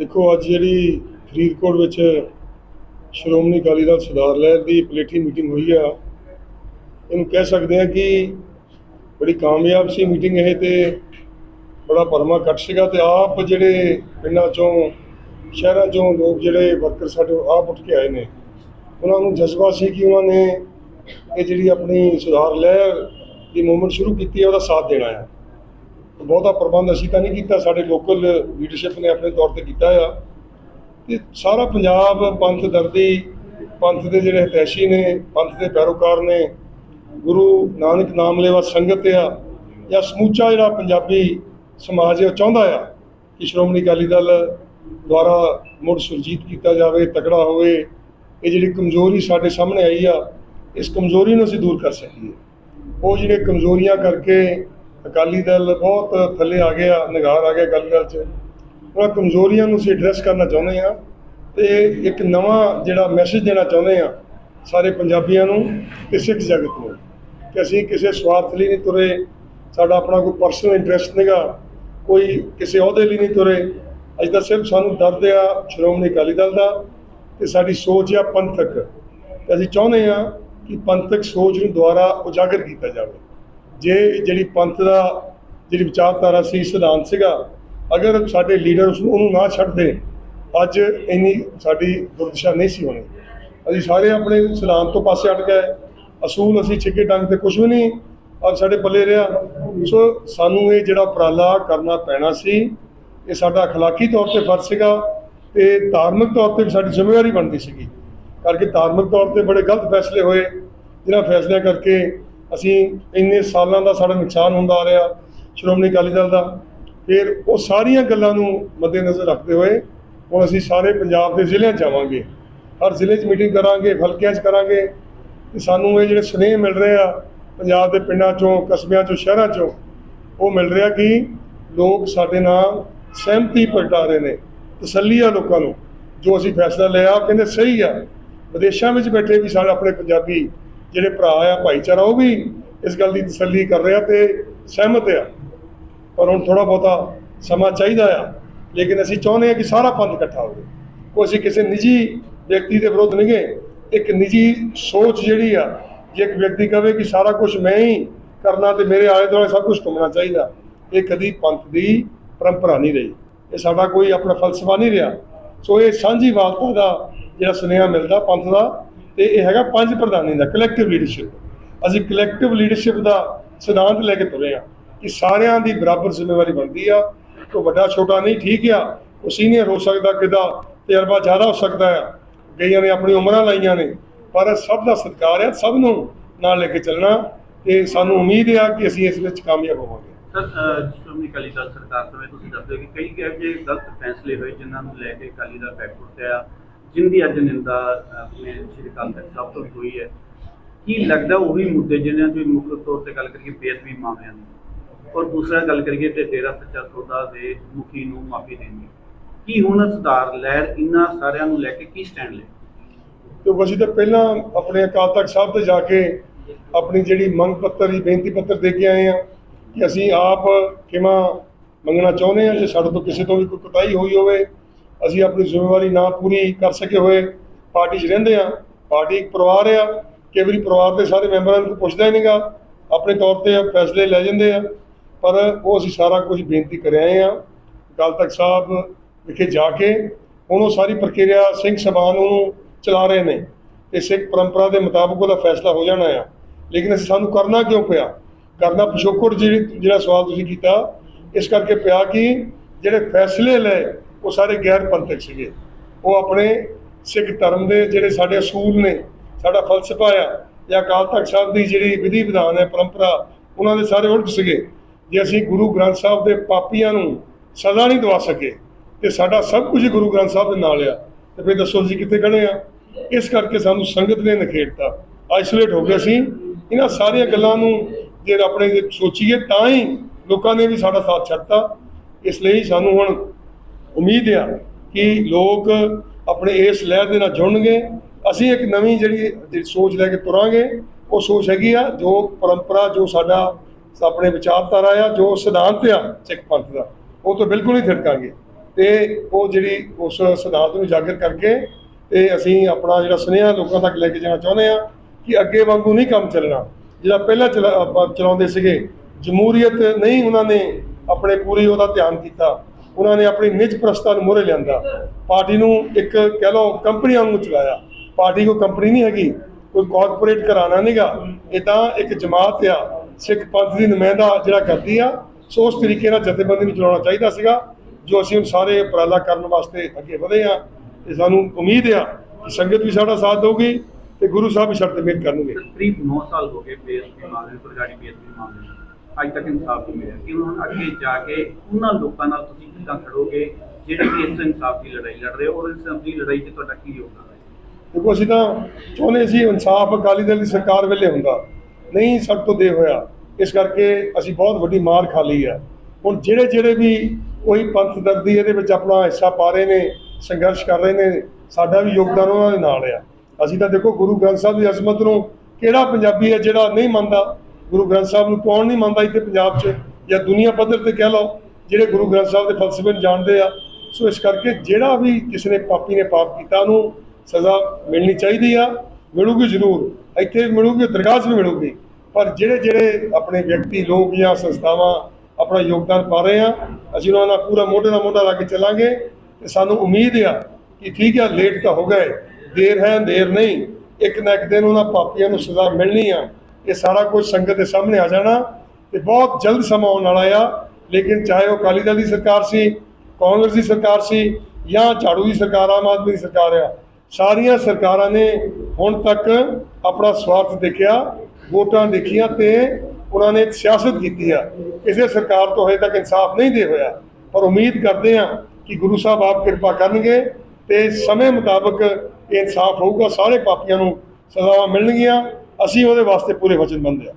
ਦੇਖੋ, ਅੱਜ ਜਿਹੜੀ ਫਰੀਦਕੋਟ ਵਿੱਚ ਸ਼੍ਰੋਮਣੀ ਅਕਾਲੀ ਦਲ ਸੁਧਾਰ ਲਹਿਰ ਦੀ ਪਲੇਠੀ ਮੀਟਿੰਗ ਹੋਈ ਆ, ਇਹਨੂੰ ਕਹਿ ਸਕਦੇ ਆ ਕਿ ਬੜੀ ਕਾਮਯਾਬ ਸੀ ਮੀਟਿੰਗ ਇਹ ਤੇ ਬੜਾ ਭਰਮਾ ਇਕੱਠ ਸੀਗਾ ਤੇ ਆਪ ਜਿਹੜੇ ਪਿੰਡਾਂ ਚੋਂ, ਸ਼ਹਿਰਾਂ ਚੋਂ ਲੋਕ ਜਿਹੜੇ ਵਰਕਰ ਸਾਡੇ ਆਪ ਉੱਠ ਕੇ ਆਏ ਨੇ, ਉਹਨਾਂ ਨੂੰ ਜਜ਼ਬਾ ਸੀ ਕਿ ਉਹਨਾਂ ਨੇ ਇਹ ਜਿਹੜੀ ਆਪਣੀ ਸੁਧਾਰ ਲਹਿਰ ਦੀ ਮੂਵਮੈਂਟ ਸ਼ੁਰੂ ਕੀਤੀ ਹੈ ਉਹਦਾ ਸਾਥ ਦੇਣਾ ਹੈ ਬਹੁਤਾ ਪ੍ਰਬੰਧ ਅਸੀਂ ਤਾਂ ਨਹੀਂ ਕੀਤਾ, ਸਾਡੇ ਲੋਕਲ ਲੀਡਰਸ਼ਿਪ ਨੇ ਆਪਣੇ ਤੌਰ ਤੇ ਕੀਤਾ ਆ। ਤੇ ਸਾਰਾ ਪੰਜਾਬ ਪੰਥ ਦਰਦੀ, ਪੰਥ ਦੇ ਜਿਹੜੇ ਹਤੈਸ਼ੀ ਨੇ, ਪੰਥ ਦੇ ਪੈਰੋਕਾਰ ਨੇ, ਗੁਰੂ ਨਾਨਕ ਨਾਮ ਲੈਵਾ ਸੰਗਤ ਆ, ਜਾਂ ਸਮੂਚਾ ਜਿਹੜਾ ਪੰਜਾਬੀ ਸਮਾਜ ਉਹ ਚਾਹੁੰਦਾ ਆ ਕਿ ਸ਼੍ਰੋਮਣੀ ਅਕਾਲੀ ਦਲ ਦੁਆਰਾ ਮੁੜ ਸੁਰਜੀਤ ਕੀਤਾ ਜਾਵੇ, ਤਕੜਾ ਹੋਵੇ। ਇਹ ਜਿਹੜੀ ਕਮਜ਼ੋਰੀ ਸਾਡੇ ਸਾਹਮਣੇ ਆਈ ਆ, ਇਸ ਕਮਜ਼ੋਰੀ ਨੂੰ ਅਸੀਂ ਦੂਰ ਕਰ ਸਕੀਏ। ਉਹ ਜਿਹੜੇ ਕਮਜ਼ੋਰੀਆਂ ਕਰਕੇ ਅਕਾਲੀ ਦਲ ਬਹੁਤ ਥੱਲੇ ਆ ਗਿਆ ਨਿਗਾਰ ਆ ਗਿਆ ਅਕਾਲੀ ਦਲ 'ਚ। ਉਹਨਾਂ ਕਮਜ਼ੋਰੀਆਂ ਨੂੰ ਅਸੀਂ ਐਡਰੈਸ ਕਰਨਾ ਚਾਹੁੰਦੇ ਆ ਤੇ ਇੱਕ ਨਵਾਂ ਜਿਹੜਾ ਮੈਸੇਜ ਦੇਣਾ ਚਾਹੁੰਦੇ ਆ ਸਾਰੇ ਪੰਜਾਬੀਆਂ ਨੂੰ ਤੇ ਸਿੱਖ ਜਗਤ ਨੂੰ ਕਿ ਅਸੀਂ ਕਿਸੇ ਸਵਾਰਥ ਲਈ ਨਹੀਂ ਤੁਰੇ, ਸਾਡਾ ਆਪਣਾ ਕੋਈ ਪਰਸਨਲ ਇੰਟਰਸਟ ਨਹੀਂਗਾ ਕੋਈ ਕਿਸੇ ਅਹੁਦੇ ਲਈ ਨਹੀਂ ਤੁਰੇ। ਅੱਜ ਤਾਂ ਸਿਰਫ ਸਾਨੂੰ ਦਰਦ ਆ ਸ਼੍ਰੋਮਣੀ ਅਕਾਲੀ ਦਲ ਦਾ ਤੇ ਸਾਡੀ ਸੋਚ ਆ ਪੰਥਕ। ਤੇ ਅਸੀਂ ਚਾਹੁੰਦੇ ਆ ਕਿ ਪੰਥਕ ਸੋਚ ਨੂੰ ਦੁਆਰਾ ਉਜਾਗਰ ਕੀਤਾ ਜਾਵੇ। ਜੇ ਜਿਹੜੀ ਪੰਥ ਦਾ ਜਿਹੜੀ ਵਿਚਾਰਧਾਰਾ ਸੀ ਸਿਧਾਂਤ ਸੀਗਾ ਅਗਰ ਸਾਡੇ ਲੀਡਰ ਉਸ ਨੂੰ ਉਹਨੂੰ ਨਾ ਛੱਡਦੇ ਅੱਜ ਇੰਨੀ ਸਾਡੀ ਦੁਰਦਸ਼ਾ ਨਹੀਂ ਸੀ ਹੋਣੀ ਅਸੀਂ ਸਾਰੇ ਆਪਣੇ ਸਿਧਾਂਤ ਤੋਂ ਪਾਸੇ ਹਟ ਗਏ ਅਸੂਲ ਅਸੀਂ ਛਿੱਕੇ ਡੰਗ ਤੇ ਕੁਝ ਵੀ ਨਹੀਂ ਅੱਜ ਸਾਡੇ ਪੱਲੇ ਰਿਹਾ ਸੋ ਸਾਨੂੰ ਇਹ ਜਿਹੜਾ ਉਪਰਾਲਾ ਕਰਨਾ ਪੈਣਾ ਸੀ ਇਹ ਸਾਡਾ اخلاقی ਤੌਰ ਤੇ ਫਰਜ਼ ਸੀਗਾ ਤੇ ਧਾਰਮਿਕ ਤੌਰ ਤੇ ਵੀ ਸਾਡੀ ਜ਼ਿੰਮੇਵਾਰੀ ਬਣਦੀ ਸੀਗੀ ਕਰਕੇ ਧਾਰਮਿਕ ਤੌਰ ਤੇ ਬੜੇ ਗਲਤ ਫੈਸਲੇ ਹੋਏ ਜਿਨ੍ਹਾਂ ਫੈਸਲਿਆਂ ਕਰਕੇ ਅਸੀਂ ਇੰਨੇ ਸਾਲਾਂ ਦਾ ਸਾਡਾ ਨੁਕਸਾਨ ਹੁੰਦਾ ਆ ਰਿਹਾ, ਸ਼੍ਰੋਮਣੀ ਅਕਾਲੀ ਦਲ ਦਾ। ਫਿਰ ਉਹ ਸਾਰੀਆਂ ਗੱਲਾਂ ਨੂੰ ਮੱਦੇਨਜ਼ਰ ਰੱਖਦੇ ਹੋਏ ਹੁਣ ਅਸੀਂ ਸਾਰੇ ਪੰਜਾਬ ਦੇ ਜ਼ਿਲ੍ਹਿਆਂ 'ਚ ਜਾਵਾਂਗੇ। ਹਰ ਜ਼ਿਲ੍ਹੇ 'ਚ ਮੀਟਿੰਗ ਕਰਾਂਗੇ, ਹਲਕਿਆਂ 'ਚ ਕਰਾਂਗੇ। ਤੇ ਸਾਨੂੰ ਇਹ ਜਿਹੜੇ ਸੁਨੇਹੇ ਮਿਲ ਰਹੇ ਆ, ਪੰਜਾਬ ਦੇ ਪਿੰਡਾਂ 'ਚੋਂ, ਕਸਬਿਆਂ 'ਚੋਂ, ਸ਼ਹਿਰਾਂ 'ਚੋਂ, ਉਹ ਮਿਲ ਰਿਹਾ ਕਿ ਲੋਕ ਸਾਡੇ ਨਾਲ ਸਹਿਮਤੀ ਪ੍ਰਗਟਾ ਰਹੇ ਨੇ ਤਸੱਲੀ ਆ ਲੋਕਾਂ ਨੂੰ। ਜੋ ਅਸੀਂ ਫੈਸਲਾ ਲਿਆ ਉਹ ਕਹਿੰਦੇ ਸਹੀ ਆ। ਵਿਦੇਸ਼ਾਂ ਵਿੱਚ ਬੈਠੇ ਵੀ ਸਾਡੇ ਆਪਣੇ ਪੰਜਾਬੀ ਜਿਹੜੇ ਭਰਾ ਆ, ਭਾਈਚਾਰਾ, ਉਹ ਵੀ ਇਸ ਗੱਲ ਦੀ ਤਸੱਲੀ ਕਰ ਰਿਹਾ ਤੇ ਸਹਿਮਤ ਆ। ਪਰ ਹੁਣ ਥੋੜਾ ਬਹੁਤਾ ਸਮਾਂ ਚਾਹੀਦਾ ਆ। ਲੇਕਿਨ ਅਸੀਂ ਚਾਹੁੰਦੇ ਹਾਂ ਕਿ ਸਾਰਾ ਪੰਥ ਇਕੱਠਾ ਹੋਵੇ। ਕੋਈ ਅਸੀਂ ਕਿਸੇ ਨਿੱਜੀ ਵਿਅਕਤੀ ਦੇ ਵਿਰੁੱਧ ਨਹੀਂ ਗਏ ਇੱਕ ਨਿੱਜੀ ਸੋਚ ਜਿਹੜੀ ਆ, ਜੇ ਇੱਕ ਵਿਅਕਤੀ ਕਵੇ ਕਿ ਸਾਰਾ ਕੁਝ ਮੈਂ ਹੀ ਕਰਨਾ ਤੇ ਮੇਰੇ ਆਲੇ ਦੁਆਲੇ ਸਭ ਕੁਝ ਘੁੰਮਣਾ ਚਾਹੀਦਾ, ਇਹ ਕਦੀ ਪੰਥ ਦੀ ਪਰੰਪਰਾ ਨਹੀਂ ਰਹੀ। ਇਹ ਸਾਡਾ ਕੋਈ ਆਪਣਾ ਫਲਸਫਾ ਨਹੀਂ ਰਿਹਾ। ਸੋ ਇਹ ਸਾਂਝੀ ਸਾਂਝੀਵਾਲਤਾ ਦਾ ਜਿਹੜਾ ਸੁਨੇਹਾ ਮਿਲਦਾ ਪੰਥ ਦਾ ਤੇ ਇਹ ਹੈਗਾ ਪੰਜ ਪ੍ਰਧਾਨੀ ਦਾ ਕਲੈਕਟਿਵ ਲੀਡਰਸ਼ਿਪ ਅਸੀਂ ਕਲੈਕਟਿਵ ਲੀਡਰਸ਼ਿਪ ਦਾ ਸਿਧਾਂਤ ਲੈ ਕੇ ਤੁਰੇ ਆ ਕਿ ਸਾਰਿਆਂ ਦੀ ਬਰਾਬਰ ਜ਼ਿੰਮੇਵਾਰੀ ਬਣਦੀ ਆ। ਕੋਈ ਵੱਡਾ ਛੋਟਾ ਨਹੀਂ, ਠੀਕ ਆ। ਉਹ ਸੀਨੀਅਰ ਹੋ ਸਕਦਾ, ਕਿਦਾ ਤਜਰਬਾ ਜ਼ਿਆਦਾ ਹੋ ਸਕਦਾ ਆ। ਕਈਆਂ ਨੇ ਆਪਣੀ ਉਮਰਾਂ ਲਾਈਆਂ ਨੇ, ਪਰ ਸਭ ਦਾ ਸਤਿਕਾਰ ਆ, ਸਭ ਨੂੰ ਨਾਲ ਲੈ ਕੇ ਚੱਲਣਾ। ਤੇ ਸਾਨੂੰ ਉਮੀਦ ਆ ਕਿ ਅਸੀਂ ਇਸ ਵਿੱਚ ਕਾਮਯਾਬ ਹੋਵਾਂਗੇ। ਸਰ ਸ਼੍ਰੋਮਣੀ ਅਕਾਲੀ ਦਲ ਸਰਕਾਰ ਸਮੇਂ ਤੁਸੀਂ ਦੱਸਦੇ ਹੋ ਕਿ ਕਈ ਇਹੋ ਜਿਹੇ ਗਲਤ ਫੈਸਲੇ ਹੋਏ ਜਿਨ੍ਹਾਂ ਨੂੰ ਲੈ ਕੇ ਅਕਾਲੀ ਦਲ ਬੈਕਵਰਡ ਆ। ਜਿਹਦੀ ਅੱਜ ਨਿੰਦਾ ਆਪਣੇ ਸ਼੍ਰੀ ਅਕਾਲ ਤਖਤ ਸਾਹਿਬ ਤੋਂ ਹੋਈ ਹੈ, ਕੀ ਲੱਗਦਾ ਉਹੀ ਮੁੱਦੇ ਜਿਨ੍ਹਾਂ ਤੋਂ ਮੁੱਖ ਤੌਰ ਤੇ ਗੱਲ ਕਰੀਏ ਬੇਅਦਬੀ ਮਾਮਲਿਆਂ ਦੀ? ਔਰ ਦੂਸਰਾ ਗੱਲ ਕਰੀਏ ਤੇ ਡੇਰਾ ਸੱਚਾ ਸੌਦਾ ਦੇ ਮੁਖੀ ਨੂੰ ਮਾਫੀ ਦੇਣੀ ਕੀ ਹੁਣ ਸੁਧਾਰ, ਲਹਿਰ ਇਹਨਾਂ ਸਾਰਿਆਂ ਨੂੰ ਲੈ ਕੇ ਕੀ ਸਟੈਂਡ ਲੈ? ਤੇ ਅਸੀਂ ਤਾਂ ਪਹਿਲਾਂ ਆਪਣੇ ਅਕਾਲ ਤਖਤ ਸਾਹਿਬ ਤੇ ਜਾ ਕੇ ਆਪਣੀ ਜਿਹੜੀ ਮੰਗ ਪੱਤਰ ਦੀ ਬੇਨਤੀ ਪੱਤਰ ਦੇ ਕੇ ਆਏ ਆ ਕਿ ਅਸੀਂ ਆਪ ਕਿਵੇਂ ਮੰਗਣਾ ਚਾਹੁੰਦੇ ਆ ਜੇ ਸਾਡੇ ਤੋਂ ਕਿਸੇ ਤੋਂ ਵੀ ਕੋਈ ਕੁਤਾਹੀ ਹੋਈ ਹੋਵੇ। ਅਸੀਂ ਆਪਣੀ ਜ਼ਿੰਮੇਵਾਰੀ ਨਾ ਪੂਰੀ ਕਰ ਸਕੇ ਹੋਏ ਪਾਰਟੀ 'ਚ ਰਹਿੰਦੇ ਆ ਪਾਰਟੀ ਇੱਕ ਪਰਿਵਾਰ ਆ ਕਈ ਵਾਰੀ ਪਰਿਵਾਰ ਦੇ ਸਾਰੇ ਮੈਂਬਰਾਂ ਨੂੰ ਪੁੱਛਦਾ ਹੀ ਨਹੀਂਗਾ, ਆਪਣੇ ਤੌਰ ਤੇ ਫੈਸਲੇ ਲੈ ਜਾਂਦੇ ਆ, ਪਰ ਉਹ ਅਸੀਂ ਸਾਰਾ ਕੁਝ ਬੇਨਤੀ ਕਰ ਆਏ ਆ ਅਕਾਲ ਤਖਤ ਸਾਹਿਬ ਵਿਖੇ ਜਾ ਕੇ ਹੁਣ ਉਹ ਸਾਰੀ ਪ੍ਰਕਿਰਿਆ ਸਿੰਘ ਸਭਾ ਨੂੰ ਚਲਾ ਰਹੇ ਨੇ। ਤੇ ਸਿੱਖ ਪਰੰਪਰਾ ਦੇ ਮੁਤਾਬਕ ਉਹਦਾ ਫੈਸਲਾ ਹੋ ਜਾਣਾ ਆ। ਲੇਕਿਨ ਅਸੀਂ ਸਾਨੂੰ ਕਰਨਾ ਕਿਉਂ ਪਿਆ? ਕਰਨਾ ਪਿਛੋਕੜ ਜਿਹੜੀ, ਜਿਹੜਾ ਸਵਾਲ ਤੁਸੀਂ ਕੀਤਾ, ਇਸ ਕਰਕੇ ਪਿਆ ਕਿ ਜਿਹੜੇ ਫੈਸਲੇ ਲਏ ਉਹ ਸਾਰੇ ਗੈਰ ਪੰਥਕ ਸੀਗੇ। ਉਹ ਆਪਣੇ ਸਿੱਖ ਧਰਮ ਦੇ ਜਿਹੜੇ ਸਾਡੇ ਅਸੂਲ ਨੇ, ਸਾਡਾ ਫਲਸਫਾ ਆ, ਜਾਂ ਅਕਾਲ ਤਖਤ ਸਾਹਿਬ ਦੀ ਜਿਹੜੀ ਵਿਧੀ ਵਿਧਾਨ ਹੈ, ਪਰੰਪਰਾ, ਉਹਨਾਂ ਦੇ ਸਾਰੇ ਉਲਟ ਸੀਗੇ। ਜੇ ਅਸੀਂ ਗੁਰੂ ਗ੍ਰੰਥ ਸਾਹਿਬ ਦੇ ਪਾਪੀਆਂ ਨੂੰ ਸਜ਼ਾ ਨਹੀਂ ਦਵਾ ਸਕੇ, ਤੇ ਸਾਡਾ ਸਭ ਕੁਝ ਗੁਰੂ ਗ੍ਰੰਥ ਸਾਹਿਬ ਦੇ ਨਾਲ ਆ। ਤੇ ਫਿਰ ਦੱਸੋ ਅਸੀਂ ਕਿੱਥੇ ਖੜੇ ਆ? ਇਸ ਕਰਕੇ ਸਾਨੂੰ ਸੰਗਤ ਨੇ ਨਖੇੜਤਾ। ਆਈਸੋਲੇਟ ਹੋ ਗਏ ਅਸੀਂ। ਇਹਨਾਂ ਸਾਰੀਆਂ ਗੱਲਾਂ ਨੂੰ ਜੇ ਆਪਣੇ ਸੋਚੀਏ, ਤਾਂ ਹੀ ਲੋਕਾਂ ਨੇ ਵੀ ਸਾਡਾ ਸਾਥ ਛੱਡਤਾ। ਇਸ ਲਈ ਸਾਨੂੰ ਹੁਣ ਉਮੀਦ ਆ ਕਿ ਲੋਕ ਆਪਣੇ ਇਸ ਲਹਿਰ ਦੇ ਨਾਲ ਜੁੜਨਗੇ। ਅਸੀਂ ਇੱਕ ਨਵੀਂ ਜਿਹੜੀ ਸੋਚ ਲੈ ਕੇ ਤੁਰਾਂਗੇ, ਉਹ ਸੋਚ ਹੈਗੀ ਆ, ਜੋ ਪਰੰਪਰਾ, ਜੋ ਸਾਡਾ ਆਪਣੇ ਵਿਚਾਰਧਾਰਾ ਆ, ਜੋ ਸਿਧਾਂਤ ਆ ਸਿੱਖ ਪੰਥ ਦਾ, ਉਹ ਤੋਂ ਬਿਲਕੁਲ ਨਹੀਂ ਥਿੜਕਾਂਗੇ। ਤੇ ਉਹ ਜਿਹੜੀ ਉਸ ਸਿਧਾਂਤ ਨੂੰ ਉਜਾਗਰ ਕਰਕੇ ਤੇ ਅਸੀਂ ਆਪਣਾ ਜਿਹੜਾ ਸੁਨੇਹਾ ਲੋਕਾਂ ਤੱਕ ਲੈ ਕੇ ਜਾਣਾ ਚਾਹੁੰਦੇ ਆ ਕਿ ਅੱਗੇ ਵਾਂਗੂ ਨਹੀਂ ਕੰਮ ਚੱਲਣਾ। ਜਿਹੜਾ ਪਹਿਲਾਂ ਚਲਾ- ਚਲਾਉਂਦੇ ਸੀਗੇ, ਜਮਹੂਰੀਅਤ ਨਹੀਂ ਉਹਨਾਂ ਨੇ ਆਪਣੇ ਪੂਰੀ ਉਹਦਾ ਧਿਆਨ ਕੀਤਾ। ਉਹਨਾਂ ਨੇ ਆਪਣੀ ਨਿੱਜ ਪ੍ਰਸਤਾਂ ਨੂੰ ਮੋਹਰੇ ਲਿਆਂਦਾ। ਪਾਰਟੀ ਨੂੰ ਇੱਕ ਕਹਿ ਲਓ ਕੰਪਨੀ ਵਾਂਗੂ ਚਲਾਇਆ। ਪਾਰਟੀ ਕੋਈ ਕੰਪਨੀ ਨਹੀਂ ਹੈਗੀ, ਕੋਈ ਕਾਰਪੋਰੇਟ ਘਰਾਣਾ ਨਹੀਂਗਾ ਇਹ ਤਾਂ ਇੱਕ ਜਮਾਤ ਆ, ਸਿੱਖ ਪੰਥ ਦੀ ਨੁਮਾਇੰਦਾ ਜਿਹੜਾ ਕਰਦੀ ਆ, ਸੋ ਉਸ ਤਰੀਕੇ ਨਾਲ ਜਥੇਬੰਦੀ ਨੂੰ ਚਲਾਉਣਾ ਚਾਹੀਦਾ ਸੀਗਾ, ਜੋ ਅਸੀਂ ਹੁਣ ਸਾਰੇ ਉਪਰਾਲਾ ਕਰਨ ਵਾਸਤੇ ਅੱਗੇ ਵਧੇ ਆ। ਤੇ ਸਾਨੂੰ ਉਮੀਦ ਆ ਕਿ ਸੰਗਤ ਵੀ ਸਾਡਾ ਸਾਥ ਦੇਊਗੀ ਤੇ ਗੁਰੂ ਸਾਹਿਬ ਵੀ ਸਾਡੇ ਮਿਹਰ ਕਰਨਗੇ। ਕਰੀਬ 9 ਸਾਲ ਹੋ ਗਏ ਬੇਅਦਬੀ ਮਾਮਲੇ ਨੂੰ, ਪ੍ਰਗਾੜੀ ਬੇਅਦਬੀ ਮਾਮਲੇ ਅੱਜ ਤੱਕ ਇਨਸਾਫ ਨਹੀਂ ਮਿਲਿਆ। ਕਿ ਹੁਣ ਅੱਗੇ ਜਾ ਕੇ ਉਹਨਾਂ ਲੋਕਾਂ ਨਾਲ ਤੁਸੀਂ ਕਿੱਦਾਂ ਖੜੋਗੇ? ਜਿਹੜੇ ਕਿ ਇਸ ਇਨਸਾਫ ਦੀ ਲੜਾਈ ਲੜ ਰਹੇ ਹੋ, ਔਰ ਇਸ ਦੀ ਲੜਾਈ 'ਚ ਤੁਹਾਡਾ ਕੀ ਯੋਗਦਾਨ ਹੈ? ਦੇਖੋ, ਅਸੀਂ ਤਾਂ ਚਾਹੁੰਦੇ ਸੀ ਇਨਸਾਫ ਅਕਾਲੀ ਦਲ ਦੀ ਸਰਕਾਰ ਵੇਲੇ ਹੁੰਦਾ। ਨਹੀਂ ਸਾਡੇ ਤੋਂ ਦੇ ਹੋਇਆ। ਇਸ ਕਰਕੇ ਅਸੀਂ ਬਹੁਤ ਵੱਡੀ ਮਾਰ ਖਾ ਲਈ ਆ ਹੁਣ ਜਿਹੜੇ ਜਿਹੜੇ ਵੀ ਕੋਈ ਪੰਥ ਦਰਦੀ ਇਹਦੇ ਵਿੱਚ ਆਪਣਾ ਹਿੱਸਾ ਪਾ ਰਹੇ ਨੇ, ਸੰਘਰਸ਼ ਕਰ ਰਹੇ ਨੇ, ਸਾਡਾ ਵੀ ਯੋਗਦਾਨ ਉਹਨਾਂ ਦੇ ਨਾਲ ਆ। ਅਸੀਂ ਤਾਂ ਦੇਖੋ, ਗੁਰੂ ਗ੍ਰੰਥ ਸਾਹਿਬ ਦੀ ਅਜ਼ਮਤ ਨੂੰ ਕਿਹੜਾ ਪੰਜਾਬੀ ਹੈ ਜਿਹੜਾ ਨਹੀਂ ਮੰਨਦਾ? ਗੁਰੂ ਗ੍ਰੰਥ ਸਾਹਿਬ ਨੂੰ ਕੌਣ ਨਹੀਂ ਮੰਨਦਾ ਇੱਥੇ ਪੰਜਾਬ 'ਚ ਜਾਂ ਦੁਨੀਆ ਪੱਧਰ ਤੇ ਕਹਿ ਲਓ, ਜਿਹੜੇ ਗੁਰੂ ਗ੍ਰੰਥ ਸਾਹਿਬ ਦੇ ਫਲਸਫੇ ਨੂੰ ਜਾਣਦੇ ਆ। ਸੋ ਇਸ ਕਰਕੇ ਜਿਹੜਾ ਵੀ ਕਿਸੇ ਨੇ ਪਾਪੀ ਨੇ ਪਾਪ ਕੀਤਾ, ਉਹਨੂੰ ਸਜ਼ਾ ਮਿਲਣੀ ਚਾਹੀਦੀ ਆ, ਮਿਲੂਗੀ ਜ਼ਰੂਰ। ਇੱਥੇ ਵੀ ਮਿਲੂਗੀ, ਦਰਗਾਹ 'ਚ ਵੀ ਮਿਲੂਗੀ। ਪਰ ਜਿਹੜੇ ਜਿਹੜੇ ਆਪਣੇ ਵਿਅਕਤੀ, ਲੋਕ ਜਾਂ ਸੰਸਥਾਵਾਂ ਆਪਣਾ ਯੋਗਦਾਨ ਪਾ ਰਹੇ ਆ, ਅਸੀਂ ਉਹਨਾਂ ਨਾਲ ਪੂਰਾ ਮੋਢੇ ਨਾਲ ਮੋਢਾ ਲਾ ਕੇ ਚੱਲਾਂਗੇ। ਤੇ ਸਾਨੂੰ ਉਮੀਦ ਆ ਕਿ ਠੀਕ ਆ, ਲੇਟ ਤਾਂ ਹੋ ਗਏ। ਦੇਰ ਹੈ, ਦੇਰ ਨਹੀਂ। ਇੱਕ ਨਾ ਇੱਕ ਦਿਨ ਉਹਨਾਂ ਪਾਪੀਆਂ ਨੂੰ ਸਜ਼ਾ ਮਿਲਣੀ ਆ। ਇਹ ਸਾਰਾ ਕੁਝ ਸੰਗਤ ਦੇ ਸਾਹਮਣੇ ਆ ਜਾਣਾ ਤੇ ਬਹੁਤ ਜਲਦ ਸਮਾਂ ਆਉਣ ਵਾਲਾ ਆ ਲੇਕਿਨ ਚਾਹੇ ਉਹ ਅਕਾਲੀ ਦਲ ਦੀ ਸਰਕਾਰ ਸੀ, ਕਾਂਗਰਸ ਦੀ ਸਰਕਾਰ ਸੀ ਜਾਂ ਝਾੜੂ ਦੀ ਸਰਕਾਰ, ਆਮ ਆਦਮੀ ਦੀ ਸਰਕਾਰ ਆ, ਸਾਰੀਆਂ ਸਰਕਾਰਾਂ ਨੇ ਹੁਣ ਤੱਕ ਆਪਣਾ ਸਵਾਰਥ ਦੇਖਿਆ, ਵੋਟਾਂ ਦੇਖੀਆਂ ਤੇ ਉਹਨਾਂ ਨੇ ਸਿਆਸਤ ਕੀਤੀ ਆ। ਕਿਸੇ ਸਰਕਾਰ ਤੋਂ ਹਜੇ ਤੱਕ ਇਨਸਾਫ ਨਹੀਂ ਦੇ ਹੋਇਆ। ਪਰ ਉਮੀਦ ਕਰਦੇ ਆ ਕਿ ਗੁਰੂ ਸਾਹਿਬ ਆਪ ਕਿਰਪਾ ਕਰਨਗੇ ਤੇ ਸਮੇਂ ਮੁਤਾਬਕ ਇਹ ਇਨਸਾਫ ਹੋਊਗਾ, ਸਾਰੇ ਪਾਪੀਆਂ ਨੂੰ ਸਜ਼ਾਵਾਂ ਮਿਲਣਗੀਆਂ। ਅਸੀਂ ਉਹਦੇ ਵਾਸਤੇ ਪੂਰੇ ਵਚਨਬੱਧ ਆ